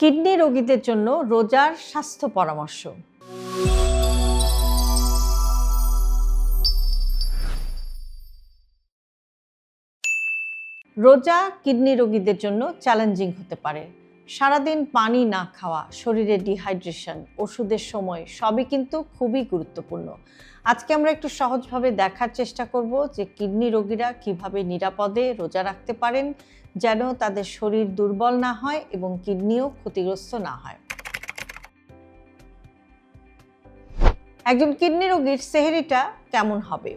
Kidney রোগীদের জন্য রোজার স্বাস্থ্য পরামর্শ। রোজা কিডনি রোগীদের জন্য চ্যালেঞ্জিং হতে পারে। সারাদিন পানি না খাওয়া, শরীরে ডিহাইড্রেশন, ওষুধের সময় সবই কিন্তু খুবই গুরুত্বপূর্ণ। আজকে আমরা একটু সহজভাবে দেখার চেষ্টা করব যে কিডনি রোগীরা কীভাবে নিরাপদে রোজা রাখতে পারেন যেন তাদের শরীর দুর্বল না হয় এবং কিডনিও ক্ষতিগ্রস্ত না হয়। একজন কিডনি রোগীর সেহেরিটা কেমন হবে?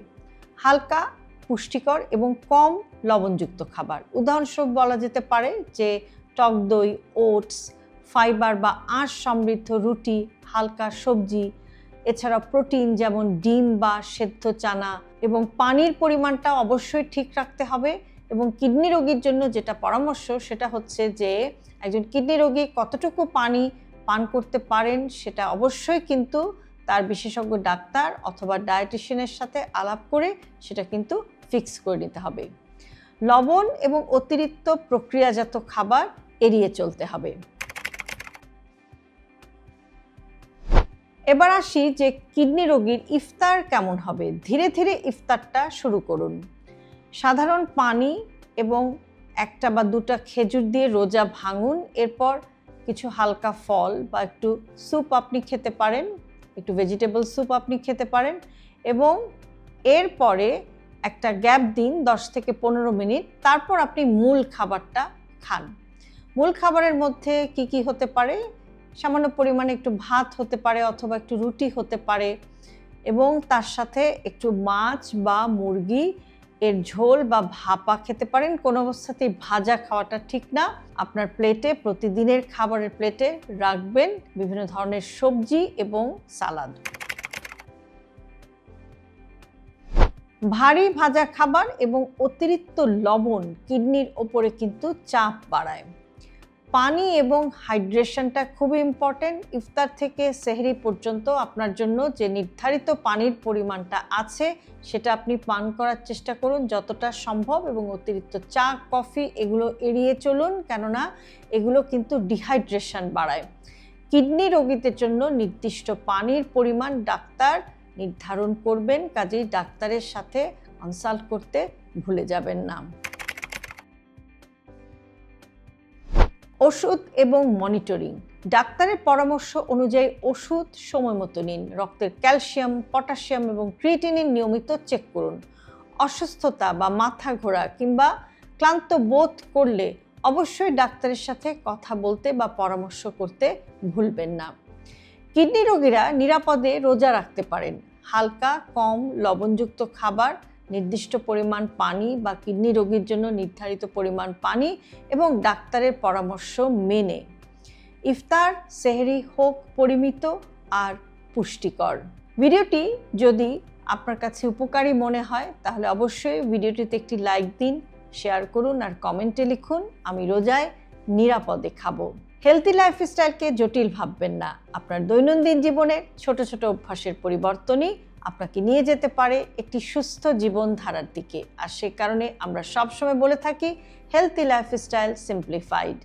হালকা, পুষ্টিকর এবং কম লবণযুক্ত খাবার। উদাহরণস্বরূপ বলা যেতে পারে যে টক দই, ওটস, ফাইবার বা আঁশ সমৃদ্ধ রুটি, হালকা সবজি এছাড়া প্রোটিন যেমন ডিম বা সেদ্ধ চানা এবং পানির পরিমাণটা অবশ্যই ঠিক রাখতে হবে এবং কিডনি রোগীর জন্য যেটা পরামর্শ, সেটা হচ্ছে যে একজন কিডনি রোগী কতটুকু পানি পান করতে পারেন, সেটা অবশ্যই কিন্তু তার বিশেষজ্ঞ ডাক্তার অথবা ডায়েটিশিয়ানের সাথে আলাপ করে সেটা কিন্তু ফিক্স করে নিতে হবে। লবণ এবং অতিরিক্ত প্রক্রিয়াজাত খাবার এড়িয়ে চলতে হবে। এবার আসি যে কিডনি রোগীর ইফতার কেমন হবে। ধীরে ধীরে ইফতারটা শুরু করুন। সাধারণ পানি এবং একটা বা দুটা খেজুর দিয়ে রোজা ভাঙুন। এরপর কিছু হালকা ফল বা একটু স্যুপ আপনি খেতে পারেন, একটু ভেজিটেবল স্যুপ আপনি খেতে পারেন এবং এরপরে একটা গ্যাপ দিন দশ থেকে পনেরো মিনিট। তারপর আপনি মূল খাবারটা খান। মূল খাবারের মধ্যে কি কি হতে পারে? সামান্য পরিমাণে একটু ভাত হতে পারে অথবা একটু রুটি হতে পারে এবং তার সাথে একটু মাছ বা মুরগি এর ঝোল বা ভাপা খেতে পারেন। কোনো অবস্থাতেই ভাজা খাওয়াটা ঠিক না। আপনার প্লেটে, প্রতিদিনের খাবারের প্লেটে রাখবেন বিভিন্ন ধরনের সবজি এবং সালাদ। ভারী ভাজা খাবার এবং অতিরিক্ত লবণ কিডনির ওপরে কিন্তু চাপ বাড়ায়। পানি এবং হাইড্রেশনটা খুবই ইম্পর্টেন্ট ইফতার থেকে সেহরি পর্যন্ত আপনার জন্য যে নির্ধারিত পানির পরিমাণটা আছে, সেটা আপনি পান করার চেষ্টা করুন যতটা সম্ভব এবং অতিরিক্ত চা, কফি এগুলো এড়িয়ে চলুন, কেননা এগুলো কিন্তু ডিহাইড্রেশন বাড়ায়। কিডনি রোগীদের জন্য নির্দিষ্ট পানির পরিমাণ ডাক্তার নির্ধারণ করবেন, কাজেই ডাক্তারের সাথে কনসাল্ট করতে ভুলে যাবেন না। ওষুধ এবং মনিটরিং। ডাক্তারের পরামর্শ অনুযায়ী ওষুধ সময় মতো নিন রক্তের ক্যালসিয়াম, পটাশিয়াম এবং ক্রিয়েটিনিন নিয়মিত চেক করুন। অসুস্থতা বা মাথা ঘোরা কিংবা ক্লান্ত বোধ করলে অবশ্যই ডাক্তারের সাথে কথা বলতে বা পরামর্শ করতে ভুলবেন না। কিডনি রোগীরা নিরাপদে রোজা রাখতে পারেন। হালকা, কম, লবণযুক্ত খাবার নির্দিষ্ট পরিমাণ পানি বা কিডনি রোগীর জন্য নির্ধারিত পরিমাণ পানি এবং ডাক্তারের পরামর্শ মেনে। ইফতার, সেহরি হোক, পরিমিত আর পুষ্টিকর। ভিডিওটি যদি আপনার কাছে উপকারী মনে হয়, তাহলে অবশ্যই ভিডিওটিতে একটি লাইক দিন, শেয়ার করুন আর কমেন্টে লিখুন, আমি রোজায় নিরাপদে খাব। হেলদি লাইফস্টাইলকে জটিল ভাববেন না। আপনার দৈনন্দিন জীবনের ছোট ছোট অভ্যাসের পরিবর্তনই আপনাকে নিয়ে যেতে পারে একটি সুস্থ জীবনধারার দিকে। আর সে কারণে আমরা সবসময় বলে থাকি হেলদি লাইফস্টাইল সিম্পলিফাইড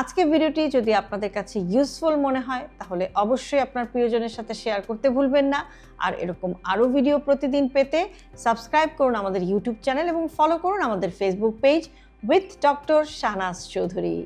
আজকের ভিডিওটি যদি আপনাদের কাছে ইউজফুল মনে হয়, তাহলে অবশ্যই আপনার প্রিয়জনের সাথে শেয়ার করতে ভুলবেন না। আর এরকম আরও ভিডিও প্রতিদিন পেতে সাবস্ক্রাইব করুন আমাদের ইউটিউব চ্যানেল এবং ফলো করুন আমাদের Facebook page with doctor Shahnaz Chowdhury